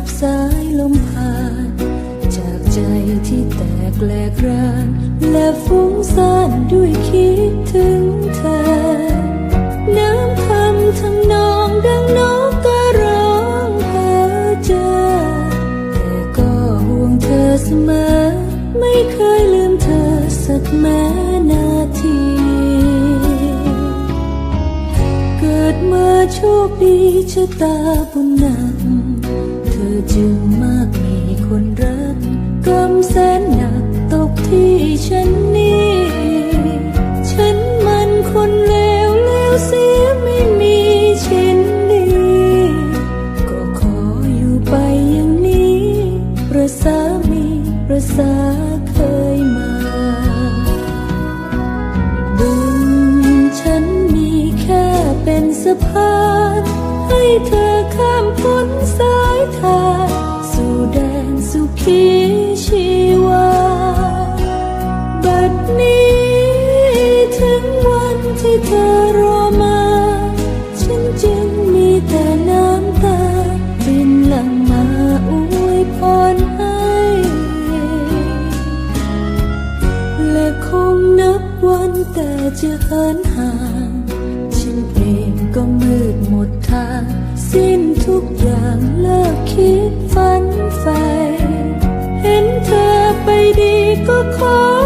กับสายลมผ่าน จากใจที่แตกแหลกราน และฟุ้งซ่านด้วยคิดถึงเธอ น้ำคำทำนองดังนกกระร้องเพ้อเจอแต่ก็ห่วงเธอเสมอ ไม่เคยลืมเธอสักแม้นาทีเกิดมาโชคดีชะตาบุญนำ จึงมากมีคนรักกำแสนหนักตกที่ฉันนี่ฉันมันคนเลวเลวเสียไม่มีชิ้นดีก็ขออยู่ไปอย่างนี้ประสามีประสาเคยมาบุญฉันมีแค่เป็นสะพาน ให้เธอข้ามพ้นสายทางสู่แดนสุขีชีวา บัดนี้ถึงวันที่เธอรอมา ฉันจึงมีแต่น้ำตารินหลั่งมาอวยพรให้ และคงนับวันแต่จะเหินห่าง กอย่างเลิกคิดฝันใฝ่เห็นเธอไปดีก็ขอ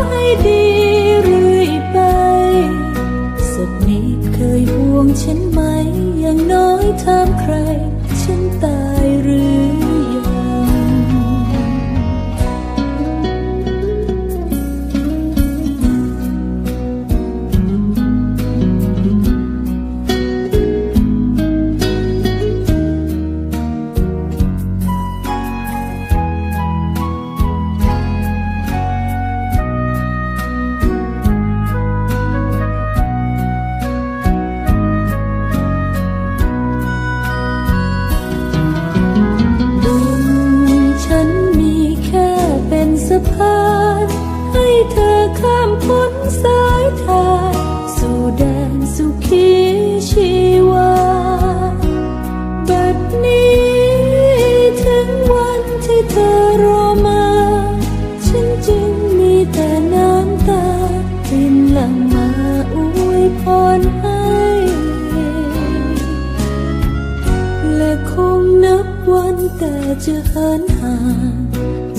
จะเหินห่าง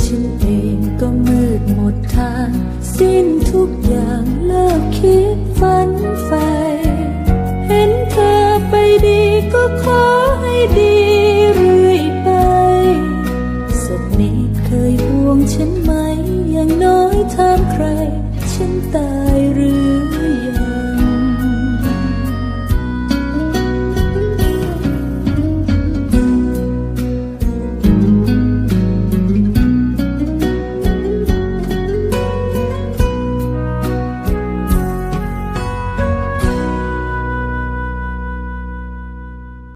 ฉันเองก็มืดหมดทาง สิ้นทุกอย่างเลิกคิดฝันใฝ่เห็นเธอไปดีก็ขอ